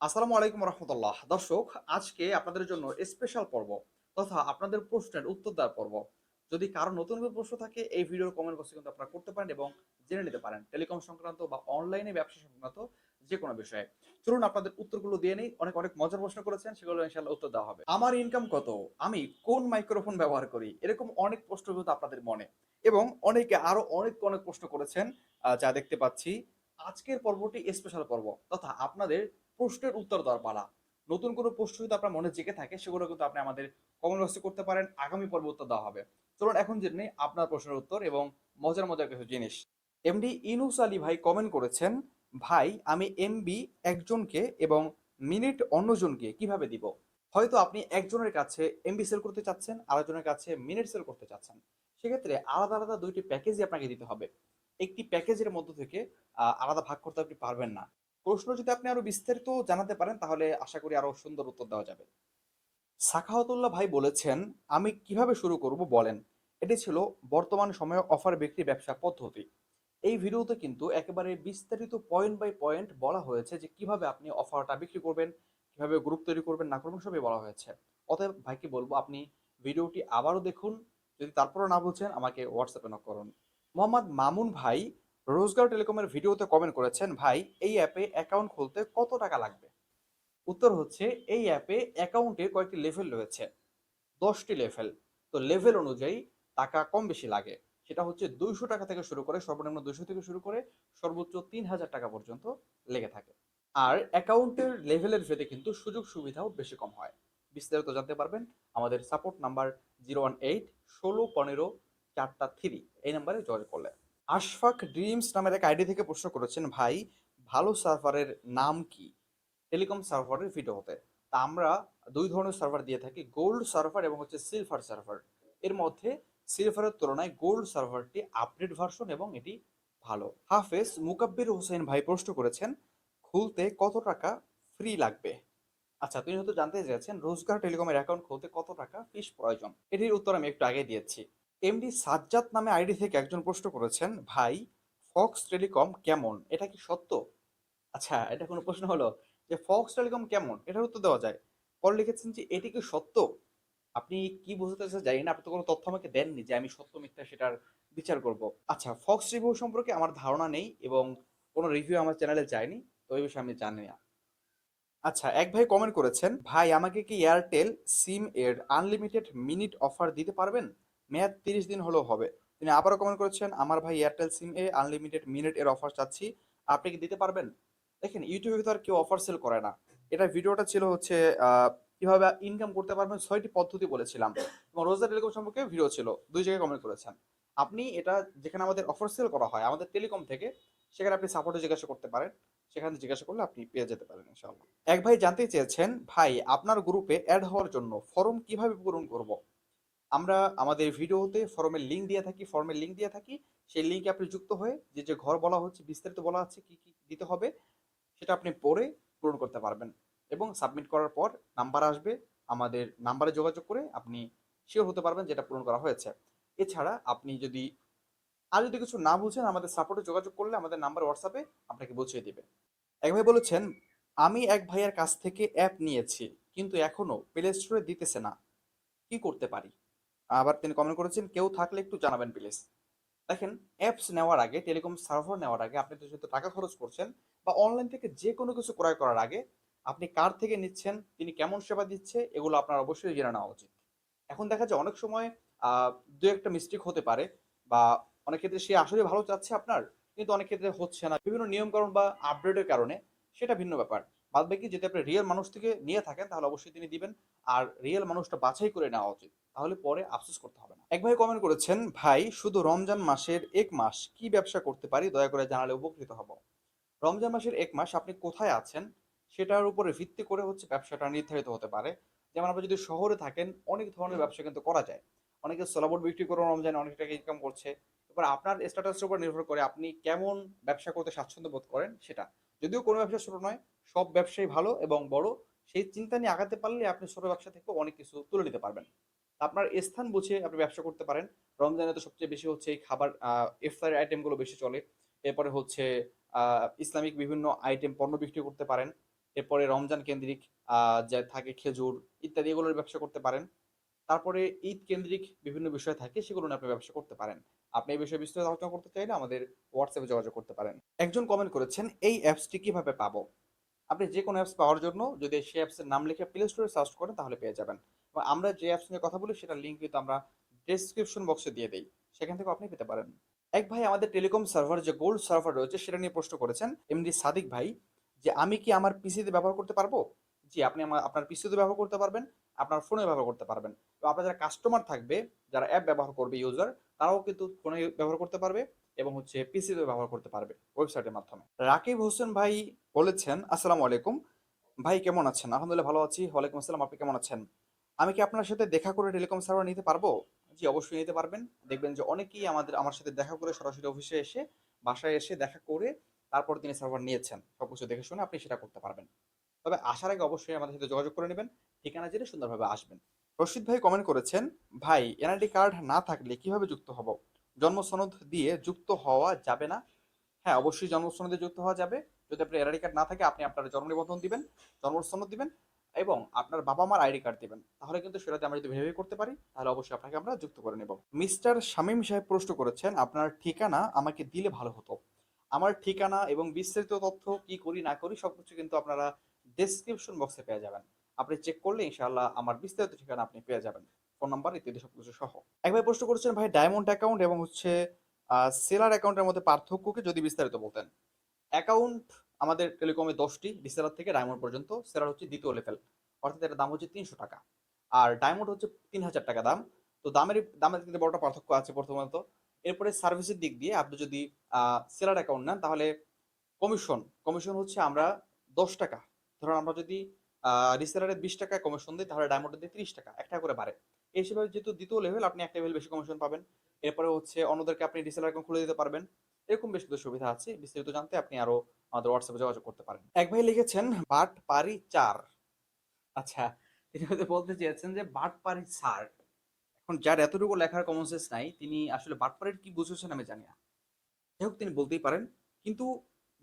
আসসালামু আলাইকুম রহমতুল্লাহ। দর্শক, আজকে আপনাদের জন্য স্পেশাল পর্ব তথা আপনাদের প্রশ্নের উত্তর দেওয়ার পর্ব। যদি কারও নতুন কোনো প্রশ্ন থাকে, এই ভিডিওর কমেন্ট বক্সে কিন্তু আপনারা করতে পারেন এবং জেনে নিতে পারেন। টেলিকম সংক্রান্ত বা অনলাইনে ব্যবসা সংক্রান্ত যে কোনো বিষয়ে। চলুন আপনাদের উত্তরগুলো দিয়ে নেই। অনেক অনেক মজার প্রশ্ন করেছেন, সেগুলো ইনশাল্লাহ উত্তর দেওয়া হবে। আমার ইনকাম কত? আমি কোন মাইক্রোফোন ব্যবহার করি? এরকম অনেক প্রশ্ন কিন্তু আপনাদের মনে। এবং অনেকে আরও অনেক অনেক প্রশ্ন করেছেন যা দেখতে পাচ্ছি। আজকের পর্বটি স্পেশাল পর্ব তথা আপনাদের প্রশ্নের উত্তর দেওয়ার পালা। নতুন কোনো প্রশ্ন যদি আপনার মনে জেগে থাকে, সেগুলো কিন্তু আপনি আমাদের কমেন্ট বক্সে করতে পারেন। আগামী পর্ব উত্তর দেওয়া হবে। চলুন এখন জেনে আপনার প্রশ্নের উত্তর এবং মজার মজার কিছু জিনিস। এমডি ইনুস আলী ভাই কমেন্ট করেছেন, ভাই, আমি এমবি একজনকে এবং মিনিট অন্যজনকে কীভাবে দিব? হয়তো আপনি একজনের কাছে এমবি সেল করতে চাচ্ছেন, আরেকজনের কাছে মিনিট সেল করতে চাচ্ছেন। সেক্ষেত্রে আলাদা আলাদা দুইটি প্যাকেজই আপনাকে দিতে হবে। একটি প্যাকেজের মধ্য থেকে আলাদা ভাগ করতে আপনি পারবেন না। প্রশ্ন যদি আপনি আরও বিস্তারিত জানাতে পারেন, তাহলে আশা করি আরও সুন্দর উত্তর দেওয়া যাবে। সাখাওয়াতুল্লাহ ভাই বলেছেন, আমি কীভাবে শুরু করব বলেন? এটি ছিল বর্তমান সময়ে অফার বিক্রি ব্যবসা পদ্ধতি। এই ভিডিওতে কিন্তু একেবারে বিস্তারিত পয়েন্ট বাই পয়েন্ট বলা হয়েছে যে কীভাবে আপনি অফারটা বিক্রি করবেন, কীভাবে গ্রুপ তৈরি করবেন না করবেন সবই বলা হয়েছে। অতএব ভাইকে বলব, আপনি ভিডিওটি আবারও দেখুন। যদি তারপরও না বুঝছেন আমাকে হোয়াটসঅ্যাপে নক করুন। মোহাম্মদ মামুন ভাই রোজগার টেলিকমের ভিডিওতে কমেন্ট করেছেন, ভাই, এই অ্যাপে অ্যাকাউন্ট খুলতে কত টাকা লাগবে? উত্তর হচ্ছে, এই অ্যাপে অ্যাকাউন্টে কয়েকটি লেভেল রয়েছে, দশটি লেভেল তো লেভেল অনুযায়ী টাকা কম বেশি লাগে। সেটা হচ্ছে দুইশো টাকা থেকে শুরু করে, সর্বনিম্ন দুইশো থেকে শুরু করে সর্বোচ্চ তিন হাজার টাকা পর্যন্ত লেগে থাকে। আর অ্যাকাউন্টের লেভেলের ভেদে কিন্তু সুযোগ সুবিধাও বেশি কম হয়। বিস্তারিত জানতে পারবেন আমাদের support number zero one eight ষোলো পনেরো চারটা থ্রি এই নাম্বারে যোগাযোগ করলে। আশফাক ড্রিমস নামের এক আইডি থেকে প্রশ্ন করেছেন, ভাই, ভালো সার্ভারের নাম কি? টেলিকম সার্ভারের ভিডিও হতে। তা আমরা দুই ধরনের সার্ভার দিয়ে থাকি, গোল্ড সার্ভার এবং হচ্ছে সিলভার সার্ভার। এর মধ্যে সিলভারের তুলনায় গোল্ড সার্ভারটি আপডেট ভার্সন এবং এটি ভালো। হাফেজ মুকাব্বির হোসেন ভাই প্রশ্ন করেছেন, খুলতে কত টাকা ফ্রি লাগবে? আচ্ছা তুমি হয়তো জানতে চেয়েছেন, রোজগার টেলিকমের অ্যাকাউন্ট খুলতে কত টাকা ফিস প্রয়োজন? এটির উত্তর আমি একটু আগে দিয়েছি। এমডি সাজ্জাদ নামে আইডি থেকে একজন প্রশ্ন করেছেন, ভাই ফক্স টেলিকম কেমন? এটা কি সত্য? আচ্ছা এটা কোনো প্রশ্ন হলো যে ফক্স টেলিকম কেমন? এটার উত্তর দেওয়া যায়। পরে লিখেছেন যে, এটি কি সত্য? আপনি কি বুঝতে চাইছেন জানি না, আপনি তো কোনো তথ্য আমাকে দেননি যে আমি সত্য, মিথ্যা সেটার বিচার করব। আচ্ছা ফক্স রিভিউ সম্পর্কে আমার ধারণা নেই এবং কোনো রিভিউ আমার চ্যানেলে যায়নি, তো এই বিষয়ে আমি জানি না। আচ্ছা এক ভাই কমেন্ট করেছেন, ভাই, আমাকে কি এয়ারটেল সিম এর আনলিমিটেড মিনিট অফার দিতে পারবেন? মেয়াদ তিরিশ দিন হলেও হবে। তিনি আবারও কমেন্ট করেছেন, আমার ভাই এয়ারটেল সিম এ আনলিমিটেড মিনিট এর অফার চাচ্ছি। আপনি কি দিতে পারবেন? দেখেন ইউটিউবে তো আর কেউ অফার সেল করে না। এটা ভিডিওটা ছিল হচ্ছে কীভাবে ইনকাম করতে পারবেন ছয়টি পদ্ধতি বলেছিলাম। এবং রোজগার টেলিকম সম্পর্কে ভিডিও ছিল, দুই জায়গায় কমেন্ট করেছেন। আপনি এটা যেখানে আমাদের অফার সেল করা হয়, আমাদের টেলিকম থেকে, সেখানে আপনি সাপোর্টে জিজ্ঞাসা করতে পারেন। সেখানে জিজ্ঞাসা করলে আপনি পেয়ে যেতে পারেন এক ভাই জানতে চেয়েছেন, ভাই, আপনার গ্রুপে অ্যাড হওয়ার জন্য ফর্ম কীভাবে পূরণ করব? আমরা আমাদের ভিডিওতে ফর্মের লিঙ্ক দিয়ে থাকি, ফর্মের লিঙ্ক দিয়ে থাকি। সেই লিঙ্কে আপনি যুক্ত হয়ে যে যে ঘর বলা হচ্ছে, বিস্তারিত বলা আছে কি কি দিতে হবে, সেটা আপনি পড়ে পূরণ করতে পারবেন। এবং সাবমিট করার পর নাম্বার আসবে, আমাদের নাম্বারে যোগাযোগ করে আপনি শিওর হতে পারবেন যেটা পূরণ করা হয়েছে। এছাড়া আপনি যদি আর যদি কিছু না বুঝেন, আমাদের সাপোর্টে যোগাযোগ করলে আমাদের নাম্বার হোয়াটসঅ্যাপে আপনাকে বুঝিয়ে দিবে। এক ভাই বলেছেন, আমি এক ভাইয়ের কাছ থেকে অ্যাপ নিয়েছি, কিন্তু এখনও প্লে স্টোরে দিতেছে না। কি করতে পারি? আবার তিনি কমেন্ট করেছেন, কেউ থাকলে একটু জানাবেন প্লিজ দেখেন অ্যাপস নেওয়ার আগে টেলিকম সার্ভার নেওয়ার আগে আপনি যেহেতু টাকা খরচ করছেন বা অনলাইন থেকে যে কোনো কিছু ক্রয় করার আগে আপনি কার থেকে নিচ্ছেন, তিনি কেমন সেবা দিচ্ছে, এগুলো আপনার অবশ্যই জেনে নেওয়া উচিত। এখন দেখা যায় অনেক সময় দু একটা মিস্টেক হতে পারে বা অনেক ক্ষেত্রে সে আসলে ভালো চাচ্ছে আপনার, কিন্তু অনেক ক্ষেত্রে হচ্ছে না। বিভিন্ন নিয়মকানুন বা আপডেটের কারণে সেটা ভিন্ন ব্যাপার। বাদ বাকি যদি আপনি রিয়েল মানুষ থেকে নিয়ে থাকেন, তাহলে অবশ্যই তিনি দিবেন, আর রিয়েল মানুষটা বাছাই করে নেওয়া উচিত। তাহলে পরে আফসোস করতে হবে না। এক ভাই কমেন্ট করেছেন, ভাই, শুধু রমজান মাসের এক মাস কি ব্যবসা করতে পারি? দয়া করে জানালে উপকৃত হব। রমজান মাসের এক মাস আপনি কোথায় আছেন সেটার উপরে ভিত্তি করে হচ্ছে ব্যবসাটা নির্ধারিত হতে পারে। যেমন আপনি যদি শহরে থাকেন, অনেক ধরনের ব্যবসা কিন্তু করা যায়। অনেকে সোলাবোর্ড বিক্রি করে রমজানে অনেক টাকা ইনকাম করছে। এবার আপনার স্ট্যাটাসের উপর নির্ভর করে আপনি কেমন ব্যবসা করতে স্বাচ্ছন্দ্য বোধ করেন সেটা। যদিও কোনো ব্যবসা ছোট নয়, সব ব্যবসাই ভালো এবং বড়। সেই চিন্তা নিয়ে আগাতে পারলে আপনি ছোট ব্যবসা থেকে অনেক কিছু তুলে নিতে পারবেন। আপনার স্থান বুঝে আপনি ব্যবসা করতে পারেন। রমজানে তো সবচেয়ে বেশি হচ্ছে এই খাবার ইফতারের আইটেমগুলো বেশি চলে। এরপরে হচ্ছে ইসলামিক বিভিন্ন আইটেম পণ্য বিক্রি করতে পারেন। এরপরে রমজান কেন্দ্রিক যা থাকে খেজুর ইত্যাদি এগুলোর ব্যবসা করতে পারেন। তারপরে ঈদ কেন্দ্রিক বিভিন্ন বিষয় থাকে, সেগুলো নিয়ে আপনি ব্যবসা করতে পারেন। আপনি এই বিষয়ে বিস্তারিত আলোচনা করতে চাইলে আমাদের হোয়াটসঅ্যাপে যোগাযোগ করতে পারেন। একজন কমেন্ট করেছেন, এই অ্যাপসটি কীভাবে পাবো? আপনি যে কোনো অ্যাপস পাওয়ার জন্য যদি সেই অ্যাপসের নাম লিখে প্লে স্টোরে সার্চ করেন, তাহলে পেয়ে যাবেন। এবং আমরা যে অ্যাপস নিয়ে কথা বলি সেটার লিঙ্ক কিন্তু আমরা ডেসক্রিপশন বক্সে দিয়ে দিই। সেখান থেকে আপনি পেতে পারেন। এক ভাই আমাদের টেলিকম সার্ভার যে গোল্ড সার্ভার রয়েছে, সেটা নিয়ে প্রশ্ন করেছেন। এমডি সাদিক ভাই, যে আমি কি আমার পিসিতে ব্যবহার করতে পারব? জি, আপনি আমার, আপনার পিসিতে ব্যবহার করতে পারবেন, আপনার ফোনে ব্যবহার করতে পারবেন। তো আপনার যারা কাস্টমার থাকবে, যারা অ্যাপ ব্যবহার করবে ইউজার তারাও কিন্তু ফোনে ব্যবহার করতে পারবে এবং হচ্ছে পিসিতে ব্যবহার করতে পারবে ওয়েবসাইটের মাধ্যমে। রাকিব হোসেন ভাই বলেছেন, আসসালামু আলাইকুম। ভাই, কেমন আছেন? আলহামদুলিল্লাহ ভালো আছি। ওয়ালাইকুম আসসালাম। আপনি কেমন আছেন? আমি কি আপনার সাথে দেখা করে টেলিকম সার্ভার নিতে পারব? জি, অবশ্যই নিতে পারবেন। দেখবেন যে অনেকেই আমাদের, আমার সাথে দেখা করে সরাসরি অফিসে এসে, বাসায় এসে দেখা করে তারপর তিনি সার্ভার নিয়েছেন। সবকিছু দেখে শুনে আপনি সেটা করতে পারবেন। তবে আসার আগে অবশ্যই আমাদের সাথে যোগাযোগ করে নেবেন। ঠিকানা জেনে সুন্দরভাবে আসবেন। রশিদ ভাই কমেন্ট করেছেন, ভাই এনআইডি কার্ড না থাকলে কীভাবে যুক্ত হব? জন্ম সনদ দিয়ে যুক্ত হওয়া যাবে না? হ্যাঁ অবশ্যই জন্ম সনদে যুক্ত হওয়া যাবে। যদি আপনার এনআইডি কার্ড না থাকে, আপনি আপনার জন্ম নিবন্ধন দিবেন জন্ম সনদ দিবেন। এবং আপনার বাবা মার আইডি কার্ড দিবেন। তাহলে কিন্তু সেটাতে আমরা যদি ভেরিফাই করতে পারি, তাহলে অবশ্যই আপনাকে আমরা যুক্ত করে নেব। মিস্টার শামীম সাহেব প্রশ্ন করেছেন, আপনার ঠিকানা আমাকে দিলে ভালো হতো। আমার ঠিকানা এবং বিস্তারিত তথ্য কি করি, না করি সব কিছু কিন্তু আপনারা ডেসক্রিপশন বক্সে পেয়ে যাবেন। আপনি চেক করলে ইনশাআল্লাহ আমার বিস্তারিত ঠিকানা আপনি পেয়ে যাবেন। ফোন নাম্বার ইত্যাদি সব কিছু সহ। এক ভাই প্রশ্ন করেছেন, ভাই ডায়মন্ড অ্যাকাউন্ট এবং হচ্ছে সেলার অ্যাকাউন্টের মধ্যে পার্থক্যকে যদি বিস্তারিত বলতেন। অ্যাকাউন্ট আমাদের টেলিকমে দশটি রিসেলার থেকে ডায়মন্ড পর্যন্ত সেলার হচ্ছে দ্বিতীয় লেভেল অর্থাৎ এটার দাম হচ্ছে তিনশো টাকা। আর ডায়মন্ড হচ্ছে তিন হাজার টাকা দাম। তো দামের দামের কিন্তু বড়টা পার্থক্য আছে প্রথমত। এরপরে সার্ভিসের দিক দিয়ে আপনি যদি সেলার অ্যাকাউন্ট নেন, তাহলে কমিশন কমিশন হচ্ছে আমরা দশ টাকা। ধরুন আমরা যদি রিসেলারে বিশ টাকা কমিশন দিই, তাহলে ডায়মন্ডে দিয়ে তিরিশ টাকা একটা করে বাড়ে। এই হিসেবে যেহেতু দ্বিতীয় লেভেল আপনি এক লেভেল বেশি কমিশন পাবেন। এরপরে হচ্ছে অন্যদেরকে আপনি রিসেলার অ্যাকাউন্ট খুলে দিতে পারবেন। এরকম বেশ কিছু সুবিধা আছে। বিস্তারিত জানতে আপনি আরও আমাদের হোয়াটসঅ্যাপে যোগাযোগ করতে পারেন। এক ভাই লিখেছেন, বাট পারি চার। আচ্ছা তিনি হয়তো বলতে চেয়েছেন যে, বাট পারি সার এখন যার এতটুকু লেখার কমন সেন্স নাই, তিনি আসলে বাটপাড়ির কি বুঝেছেন আমি জানি না। যাই হোক, তিনি বলতেই পারেন, কিন্তু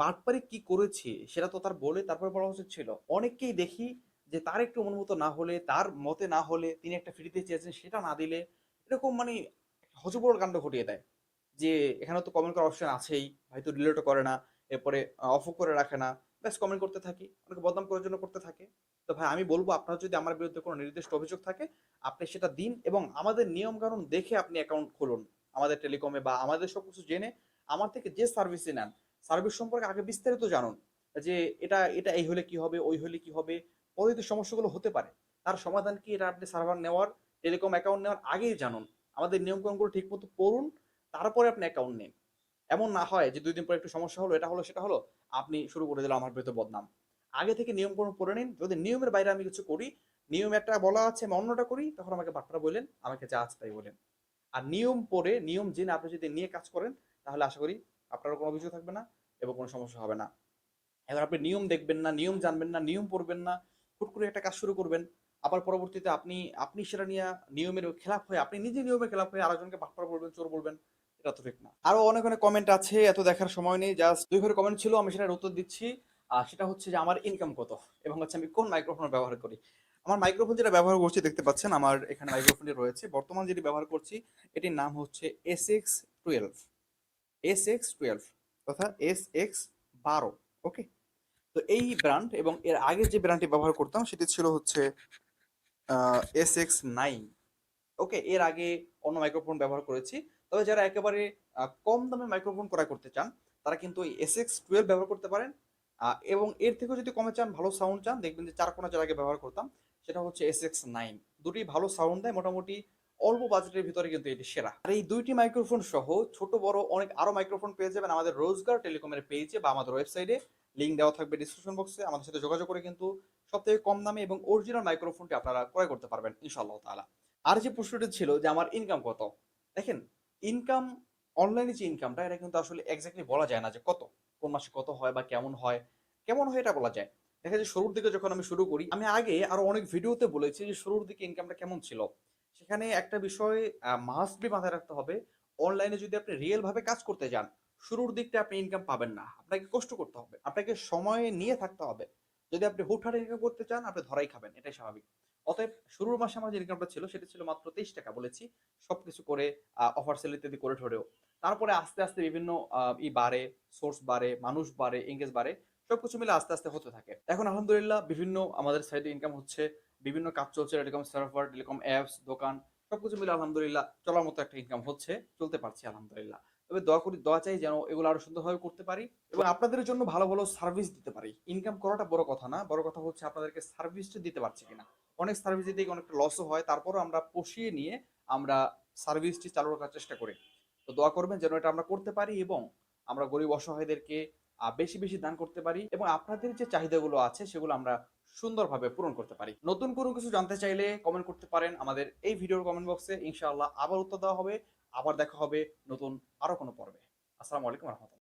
বাটপাড়ি কি করেছে? সেটা তো তার বলে তারপরে বলা উচিত ছিল। অনেককেই দেখি যে, তার একটু অনুমত না হলে, তার মতে না হলে, তিনি একটা ফ্রিতে চেয়েছেন, সেটা না দিলে এরকম মানে হজবড় কাণ্ড ঘটিয়ে দেয়। যে এখানে তো কমেন্ট করার অপশন আছেই, হয়তো ডিলেটও করে না, এরপরে অফও করে রাখে না, ব্যাস কমেন্ট করতে থাকি, অনেকে বদনাম করার জন্য করতে থাকে। তো ভাই, আমি বলব আপনার যদি আমার বিরুদ্ধে কোনো নির্দিষ্ট অভিযোগ থাকে, আপনি সেটা দিন এবং আমাদের নিয়ম কানুন দেখে আপনি অ্যাকাউন্ট খুলুন, আমাদের টেলিকমে বা আমাদের সব কিছু জেনে আমার থেকে যে সার্ভিসই নেন সার্ভিস সম্পর্কে আগে বিস্তারিত জানুন, যে এটা এটা এই হলে কি হবে, ওই হলে কি হবে, পরবর্তী সমস্যাগুলো হতে পারে। তার সমাধান কি এটা আপনি সার্ভার নেওয়ার টেলিকম অ্যাকাউন্ট নেওয়ার আগেই জানুন, আমাদের নিয়ম কানুনগুলো ঠিক মতো পড়ুন তারপরে আপনি অ্যাকাউন্ট নিন। এমন না হয় যে দুই দিন পরে একটু সমস্যা হলো, এটা হলো, সেটা হলো, আপনি শুরু করে দিলেন আমার বিরুদ্ধে বদনাম। আগে থেকে নিয়ম কানুন পড়ে নিন। যদি নিয়মের বাইরে আমি কিছু করি, নিয়ম একটা বলা আছে, আমি অন্যটা করি, তখন আমাকে বাট্টা বললেন, আমাকে যা আছে তাই বলেন। আর নিয়ম পরে নিয়ম জেনে আপনি যদি নিয়ে কাজ করেন, তাহলে আশা করি আপনারও কোনো অভিযোগ থাকবে না এবং কোনো সমস্যা হবে না। এবার আপনি নিয়ম দেখবেন না, নিয়ম জানবেন না, নিয়ম পড়বেন না, হুট করে একটা কাজ শুরু করবেন। আবার পরবর্তীতে আপনি আপনি সেটা নিয়ে নিয়মের খেলাপ হয়ে, আপনি নিজে নিয়মের খেলাপ হয়ে আরেকজনকে বাট্টা বলবেন, চোর বলবেন। এটা তো ঠিক না। আরও অনেক অনেক কমেন্ট আছে, এত দেখার সময় নেই। জাস্ট দুই ঘরে কমেন্ট ছিল, আমি সেটার উত্তর দিচ্ছি। আর সেটা হচ্ছে যে আমার ইনকাম কত? এবং হচ্ছে আমি কোন মাইক্রোফোন ব্যবহার করি? আমার মাইক্রোফোন যেটা ব্যবহার করছি, দেখতে পাচ্ছেন আমার এখানে মাইক্রোফোনটি রয়েছে। বর্তমান যেটি ব্যবহার করছি, এটির নাম হচ্ছে S X twelve S X twelve তথা এস এক্স বারো ওকে তো এই ব্র্যান্ড এবং এর আগে যে ব্র্যান্ডটি ব্যবহার করতাম, সেটি ছিল হচ্ছে এস এক্স নাইন ওকে এর আগে অন্য মাইক্রোফোন ব্যবহার করেছি। তবে যারা একেবারে কম দামে মাইক্রোফোন ক্রয় করতে চান, তারা কিন্তু এস এক্স টুয়েলভ ব্যবহার করতে পারেন। এবং এর থেকেও যদি কমে চান, ভালো সাউন্ড চান, দেখবেন যে চার কোনা যার আগে ব্যবহার করতাম, সেটা হচ্ছে এস এক্স নাইন দুটি ভালো সাউন্ড দেয়, মোটামুটি অল্প বাজেটের ভিতরে কিন্তু এটি সেরা। আর এই দুইটি মাইক্রোফোন সহ ছোট, বড়, অনেক আরও মাইক্রোফোন পেয়ে যাবেন আমাদের রোজগার টেলিকমের পেজে বা আমাদের ওয়েবসাইটে লিঙ্ক দেওয়া থাকবে ডিসক্রিপশন বক্সে আমাদের সাথে যোগাযোগ করে কিন্তু সব থেকে কম দামে এবং অরিজিনাল মাইক্রোফোনটি আপনারা ক্রয় করতে পারবেন, ইনশাআল্লাহ তাআলা। আর যে প্রশ্নটি ছিল যে আমার ইনকাম কত? দেখেন ইনকাম অনলাইনে যে ইনকামটা এটা কিন্তু আসলে এক্স্যাক্টলি বলা যায় না যে কত, কোন মাসে কত হয় বা কেমন হয় কেমন হয় এটা বলা যায়। দেখা যায় শুরুর দিকে যখন আমি শুরু করি, আমি আগে আরও অনেক ভিডিওতে বলেছি যে শুরুর দিকে ইনকামটা কেমন ছিল। সেখানে একটা বিষয় মাস্ট বি মাথায় রাখতে হবে অনলাইনে যদি আপনি রিয়েল ভাবে কাজ করতে যান, শুরুর দিকটা আপনি ইনকাম পাবেন না। আপনাকে কষ্ট করতে হবে, আপনাকে সময় নিয়ে থাকতে হবে। যদি আপনি হুটহাট ইনকাম করতে চান, আপনি ধরাই খাবেন, এটাই স্বাভাবিক। অতএব শুরুর মাসে আমার যে ইনকামটা ছিল, সেটা ছিল মাত্র তেইশ টাকা বলেছি। সবকিছু করে অফার সেল ইত্যাদি করে ঠোরেও তারপরে আস্তে আস্তে বিভিন্ন ই বাড়ে সোর্স বাড়ে, মানুষ বাড়ে এঙ্গেজ বাড়ে, সবকিছু মিলে আস্তে আস্তে হতে থাকে। এখন আলহামদুলিল্লাহ বিভিন্ন আমাদের সাইডে ইনকাম হচ্ছে, বিভিন্ন কাজ চলছে টেলিকম সার্ভার টেলিকম অ্যাপস দোকান, সবকিছু মিলে আলহামদুলিল্লাহ চলার মতো একটা ইনকাম হচ্ছে, চলতে পারছি আলহামদুলিল্লাহ। তবে দোয়া করি দোয়া চাই যেন এগুলো আরও সুন্দরভাবে করতে পারি এবং আপনাদের জন্য ভালো ভালো সার্ভিস দিতে পারি। ইনকাম করাটা বড় কথা না, বড় কথা হচ্ছে আপনাদেরকে সার্ভিসটা দিতে পারছি কিনা। অনেক সার্ভিস দিতে অনেকটা লসও হয়, তারপরও আমরা পুষিয়ে নিয়ে আমরা সার্ভিসটি চালু রাখার চেষ্টা করি। তো দোয়া করবেন যেন এটা আমরা করতে পারি এবং আমরা গরিব অসহায়দেরকে বেশি বেশি দান করতে পারি এবং আপনাদের যে চাহিদাগুলো আছে সেগুলো আমরা সুন্দরভাবে পূরণ করতে পারি। নতুন কোনো কিছু জানতে চাইলে কমেন্ট করতে পারেন আমাদের এই ভিডিওর কমেন্ট বক্সে ইনশাআল্লাহ আবার উত্তর দেওয়া হবে। আবার দেখা হবে নতুন আরও কোনো পর্বে। আসসালামু আলাইকুম রহমতুল্লাহ।